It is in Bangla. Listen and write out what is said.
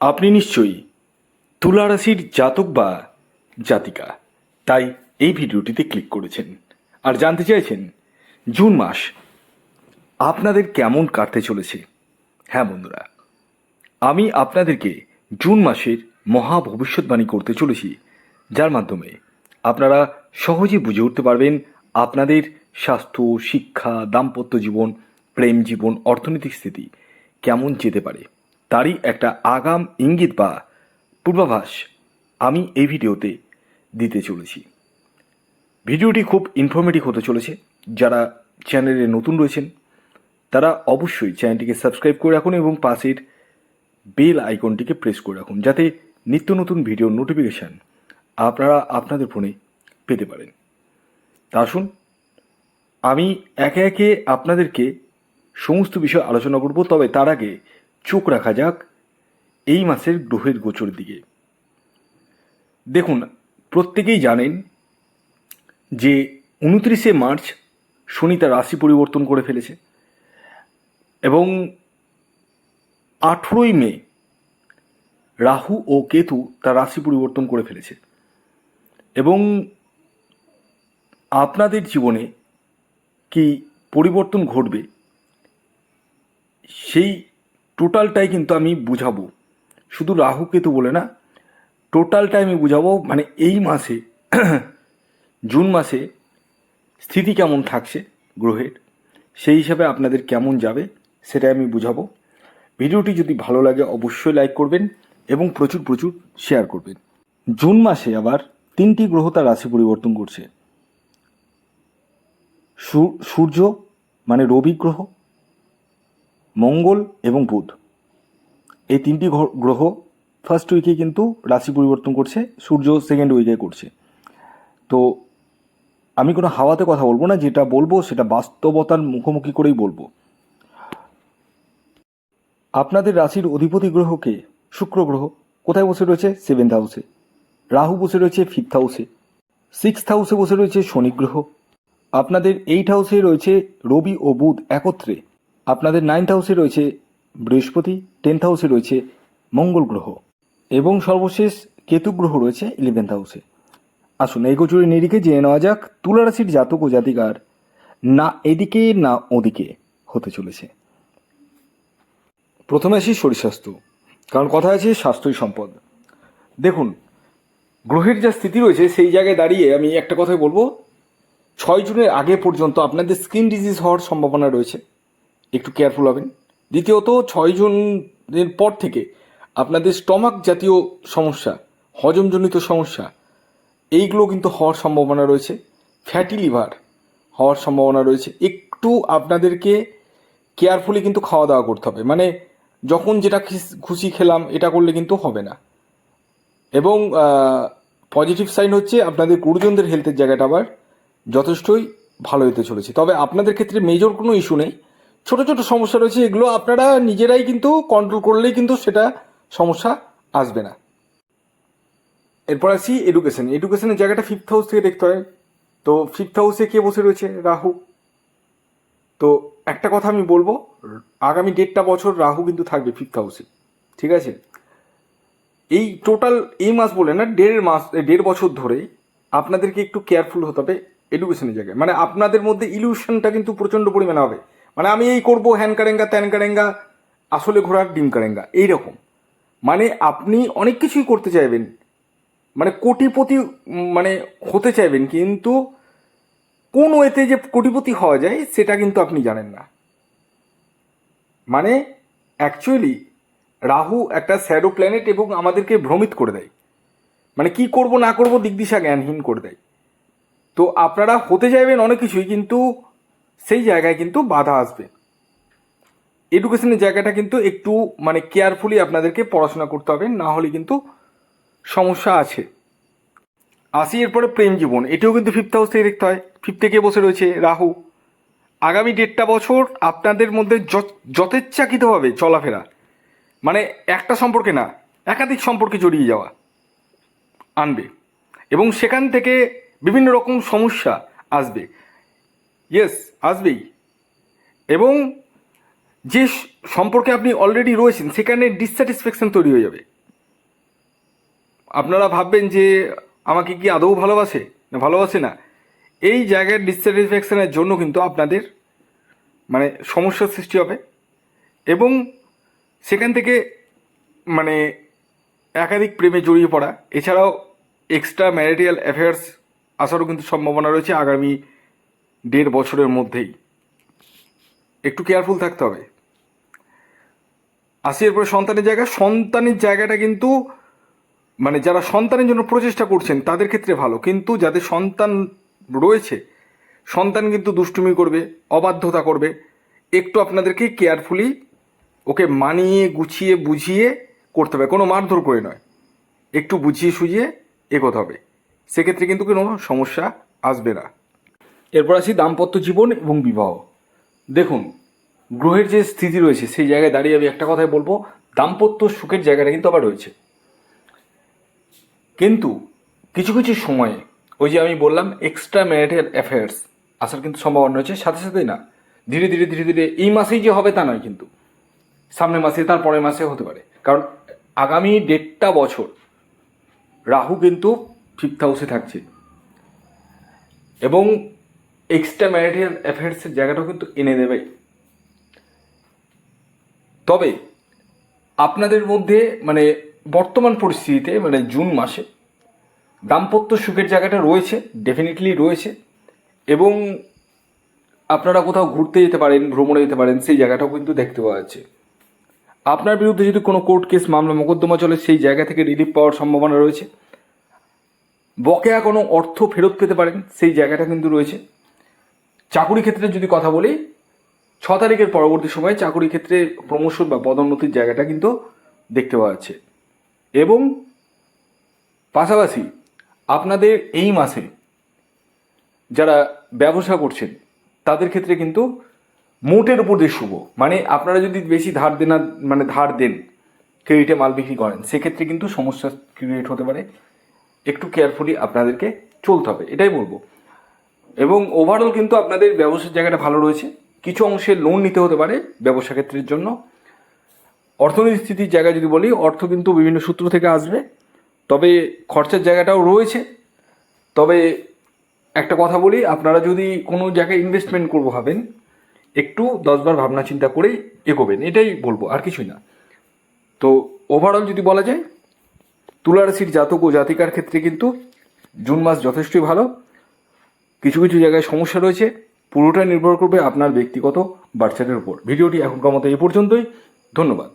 আপনি নিশ্চয়ই তুলা রাশির জাতক বা জাতিকা। তাই এই ভিডিওটিতে ক্লিক করেছেন। আর জানতে চাইছেন, জুন মাস আপনাদের কেমন কাটতে চলেছে? হ্যাঁ বন্ধুরা, আমি আপনাদেরকে জুন মাসের মহা ভবিষ্যৎবাণী করতে চলেছি। যার মাধ্যমে আপনারা সহজে বুঝে উঠতে পারবেন আপনাদের স্বাস্থ্য, শিক্ষা, দাম্পত্য জীবন, প্রেম জীবন, অর্থনৈতিক স্থিতি কেমন যেতে পারে। তারই একটা আগাম ইঙ্গিত বা পূর্বাভাস আমি এই ভিডিওতে দিতে চলেছি। ভিডিওটি খুব ইনফরমেটিভ হতে চলেছে। যারা চ্যানেলে নতুন রয়েছেন, তারা অবশ্যই চ্যানেলটিকে সাবস্ক্রাইব করে রাখুন এবং পাশের বেল আইকনটিকে প্রেস করে রাখুন, যাতে নিত্য নতুন ভিডিওর নোটিফিকেশান আপনারা আপনাদের ফোনে পেতে পারেন। তা আসুন, আমি একে একে আপনাদেরকে সমস্ত বিষয় আলোচনা করব, তবে তার আগে চোখ রাখা যাক এই মাসের গ্রহের গোচর দিকে। দেখুন, প্রত্যেকেই জানেন যে উনত্রিশে মার্চ শনি তার রাশি পরিবর্তন করে ফেলেছে এবং আঠেরোই মে রাহু ও কেতু তার রাশি পরিবর্তন করে ফেলেছে। এবং আপনাদের জীবনে কি পরিবর্তন ঘটবে সেই টোটালটাই কিন্তু আমি বুঝাবো। শুধু রাহু কেতু বলে না, টোটালটাই আমি বুঝাবো মানে এই মাসে, জুন মাসে স্থিতি কেমন থাকছে গ্রহের, সেই হিসাবে আপনাদের কেমন যাবে সেটা আমি বুঝাবো। ভিডিওটি যদি ভালো লাগে অবশ্যই লাইক করবেন এবং প্রচুর প্রচুর শেয়ার করবেন। জুন মাসে আবার তিনটি গ্রহ তার রাশি পরিবর্তন করছে। সূর্য মানে রবি গ্রহ মঙ্গল এবং বুধ। এই তিনটি গ্রহ ফার্স্ট উইকে কিন্তু রাশি পরিবর্তন করছে, সূর্য সেকেন্ড উইকে করছে। তো আমি কোনো হাওয়াতে কথা বলব না, যেটা বলব সেটা বাস্তবতার মুখোমুখি করেই বলব। আপনাদের রাশির অধিপতি গ্রহকে শুক্র গ্রহ কোথায় বসে রয়েছে? সেভেন্থ হাউসে রাহু বসে রয়েছে ফিফথ হাউসে সিক্সথ হাউসে বসে রয়েছে শনি গ্রহ। আপনাদের এইট হাউসে রয়েছে রবি ও বুধ একত্রে। আপনাদের নাইন্থ হাউসে রয়েছে বৃহস্পতি টেন্থ হাউসে রয়েছে মঙ্গল গ্রহ এবং সর্বশেষ কেতু গ্রহ রয়েছে ইলেভেন্থ হাউসে আসুন এই নিরিখে জেনে নেওয়া যাক তুলা রাশির জাতক ও জাতিকার না এদিকে না ওদিকে হতে চলেছে। প্রথমে আসি শরীর স্বাস্থ্য কারণ কথা আছে স্বাস্থ্যই সম্পদ। দেখুন, গ্রহের যা স্থিতি রয়েছে সেই জায়গায় দাঁড়িয়ে আমি একটা কথাই বলব, ছয় জুনের আগে পর্যন্ত আপনাদের স্কিন ডিজিজ হওয়ার সম্ভাবনা রয়েছে। একটু কেয়ারফুল হবেন। দ্বিতীয়ত, ছয় জুনের পর থেকে আপনাদের স্টমাক জাতীয় সমস্যা, হজমজনিত সমস্যা, এইগুলো কিন্তু হওয়ার সম্ভাবনা রয়েছে। ফ্যাটি লিভার হওয়ার সম্ভাবনা রয়েছে। একটু আপনাদেরকে কেয়ারফুলি কিন্তু খাওয়া দাওয়া করতে হবে। মানে যখন যেটা খুশি খেলাম, এটা করলে কিন্তু হবে না। এবং পজিটিভ সাইন হচ্ছে আপনাদের গুরুজনদের হেলথের জায়গাটা আবার যথেষ্টই ভালো হতে চলেছে। তবে আপনাদের ক্ষেত্রে মেজর কোনো ইস্যু নেই। ছোট ছোট সমস্যা রয়েছে, এগুলো আপনারা নিজেরাই কিন্তু কন্ট্রোল করলেই কিন্তু সেটা সমস্যা আসবে না। এরপর আসি এডুকেশন এডুকেশনের জায়গাটা ফিফথ হাউস থেকে দেখতে হয়। তো ফিফথ হাউসে কে বসে রয়েছে? রাহু। তো একটা কথা আমি বলব, আগামী দেড়টা বছর রাহু কিন্তু থাকবে ফিফথ হাউসে ঠিক আছে? এই টোটাল এই মাস বলে না, দেড় মাস, দেড় বছর ধরে আপনাদেরকে একটু কেয়ারফুল হতে হবে এডুকেশনের জায়গায়। মানে আপনাদের মধ্যে ইলিউশনটা কিন্তু প্রচণ্ড পরিমাণে হবে। মানে আমি এই করব হ্যান কারেঙ্গা, ত্যান কারেঙ্গা, আসলে ঘোড়ার ডিম কারেঙ্গা, এইরকম। মানে আপনি অনেক কিছুই করতে চাইবেন। মানে কোটিপতি মানে হতে চাইবেন, কিন্তু কোন ওয়েতে যে কোটিপতি হওয়া যায়, সেটা কিন্তু আপনি জানেন না। মানে অ্যাকচুয়ালি রাহু একটা স্যাডো প্ল্যানেট এবং আমাদেরকে ভ্রমিত করে দেয়। মানে কি করব, না করব, দিকদিশা জ্ঞানহীন করে দেয়। তো আপনারা হতে চাইবেন অনেক কিছুই, কিন্তু সেই জায়গায় কিন্তু বাধা আসবে। এডুকেশনের জায়গাটা কিন্তু একটু মানে কেয়ারফুলি আপনাদেরকে পড়াশোনা করতে হবে, না হলে কিন্তু সমস্যা আছে। আসি এরপরে প্রেম জীবন, এটাও কিন্তু ফিফথ হাউস থেকে দেখতে হয়। ফিফথ থেকে বসে রয়েছে? রাহু। আগামী দেড়টা বছর আপনাদের মধ্যে যথেচ্ছাকৃতভাবে চলাফেরা মানে একটা সম্পর্কে না, একাধিক সম্পর্কে জড়িয়ে যাওয়া আনবে। এবং সেখান থেকে বিভিন্ন রকম সমস্যা আসবে। ইয়েস আসবেই। এবং যে সম্পর্কে আপনি অলরেডি রয়েছেন, সেখানে ডিসস্যাটিসফ্যাকশন তৈরি হয়ে যাবে। আপনারা ভাববেন যে আমাকে কি আদৌ ভালোবাসে? না ভালোবাসে না। এই জায়গার ডিসস্যাটিসফ্যাকশনের জন্য কিন্তু আপনাদের মানে সমস্যার সৃষ্টি হবে। এবং সেখান থেকে মানে একাধিক প্রেমে জড়িয়ে পড়া। এছাড়াও এক্সট্রা ম্যারিটাল অ্যাফেয়ার্স আসারও কিন্তু সম্ভাবনা রয়েছে আগামী দেড় বছরের মধ্যেই। একটু কেয়ারফুল থাকতে হবে। আসি এরপরে সন্তানের জায়গা। সন্তানের জায়গাটা কিন্তু মানে যারা সন্তানের জন্য প্রচেষ্টা করছেন, তাদের ক্ষেত্রে ভালো। কিন্তু যাদের সন্তান রয়েছে, সন্তান কিন্তু দুষ্টুমি করবে, অবাধ্যতা করবে। একটু আপনাদেরকে কেয়ারফুলি ওকে মানিয়ে, গুছিয়ে, বুঝিয়ে করতে হবে। কোনো মারধর করে নয়। একটু বুঝিয়ে সুঝিয়ে এগোতে হবে। সেক্ষেত্রে কিন্তু কোনো সমস্যা আসবে না। এরপর আসি দাম্পত্য জীবন এবং বিবাহ। দেখুন, গ্রহের যে স্থিতি রয়েছে, সেই জায়গায় দাঁড়িয়ে আমি একটা কথাই বলব, দাম্পত্য সুখের জায়গাটা কিন্তু আবার রয়েছে। কিন্তু কিছু কিছু সময়ে, ওই যে আমি বললাম এক্সট্রা ম্যারিটাল অ্যাফেয়ার্স আসার কিন্তু সম্ভাবনা রয়েছে, সাথে সাথেই না, ধীরে ধীরে ধীরে ধীরে এই মাসেই যে হবে তা নয় কিন্তু, সামনের মাসে তার পরের মাসে হতে পারে। কারণ আগামী দেড়টা বছর রাহু কিন্তু ফিফথ হাউসে থাকছে। এবং এক্সট্রা ম্যারিটাল অ্যাফেয়ার্সের জায়গাটাও কিন্তু এনে দেবে। তবে আপনাদের মধ্যে মানে বর্তমান পরিস্থিতিতে মানে জুন মাসে দাম্পত্য সুখের জায়গাটা রয়েছে ডেফিনেটলি রয়েছে এবং আপনারা কোথাও ঘুরতে যেতে পারেন, ভ্রমণে যেতে পারেন, সেই জায়গাটাও কিন্তু দেখতে পাওয়া যাচ্ছে। আপনার বিরুদ্ধে যদি কোনো কোর্ট কেস মামলা, মোকদ্দমা চলে, সেই জায়গা থেকে রিলিফ পাওয়ার সম্ভাবনা রয়েছে। বকেয়া কোনো অর্থ ফেরত পেতে পারেন, সেই জায়গাটা কিন্তু রয়েছে। চাকুরি ক্ষেত্রে যদি কথা বলি, ছ তারিখের পরবর্তী সময়ে চাকুরি ক্ষেত্রে প্রমোশন বা পদোন্নতির জায়গাটা কিন্তু দেখতে পাওয়া যাচ্ছে। এবং পাশাপাশি আপনাদের এই মাসে যারা ব্যবসা করছেন, তাদের ক্ষেত্রে কিন্তু মোটের উপর দিয়ে শুভ। মানে আপনারা যদি বেশি ধার দেনা মানে ধার দেন, ক্রেডিটে মাল বিক্রি করেন, সেক্ষেত্রে কিন্তু সমস্যা ক্রিয়েট হতে পারে। একটু কেয়ারফুলি আপনাদেরকে চলতে হবে, এটাই বলব। এবং ওভারঅল কিন্তু আপনাদের ব্যবসার জায়গাটা ভালো রয়েছে। কিছু অংশে লোন নিতে হতে পারে ব্যবসা ক্ষেত্রের জন্য। অর্থনৈতিক স্থিতির জায়গায় যদি বলি, অর্থ কিন্তু বিভিন্ন সূত্র থেকে আসবে। তবে খরচার জায়গাটাও রয়েছে। তবে একটা কথা বলি, আপনারা যদি কোনো জায়গায় ইনভেস্টমেন্ট করব ভাবেন, একটু দশবার ভাবনা চিন্তা করেই এগোবেন, এটাই বলব, আর কিছুই না। তো ওভারঅল যদি বলা যায়, তুলা রাশির জাতক ও জাতিকার ক্ষেত্রে কিন্তু জুন মাস যথেষ্টই ভালো। কিছু কিছু জায়গায় সমস্যা রয়েছে, পুরোটাই নির্ভর করবে আপনার ব্যক্তিগত বাচ্চাদের উপর। ভিডিওটি এখনকার মতো এই পর্যন্তই। ধন্যবাদ।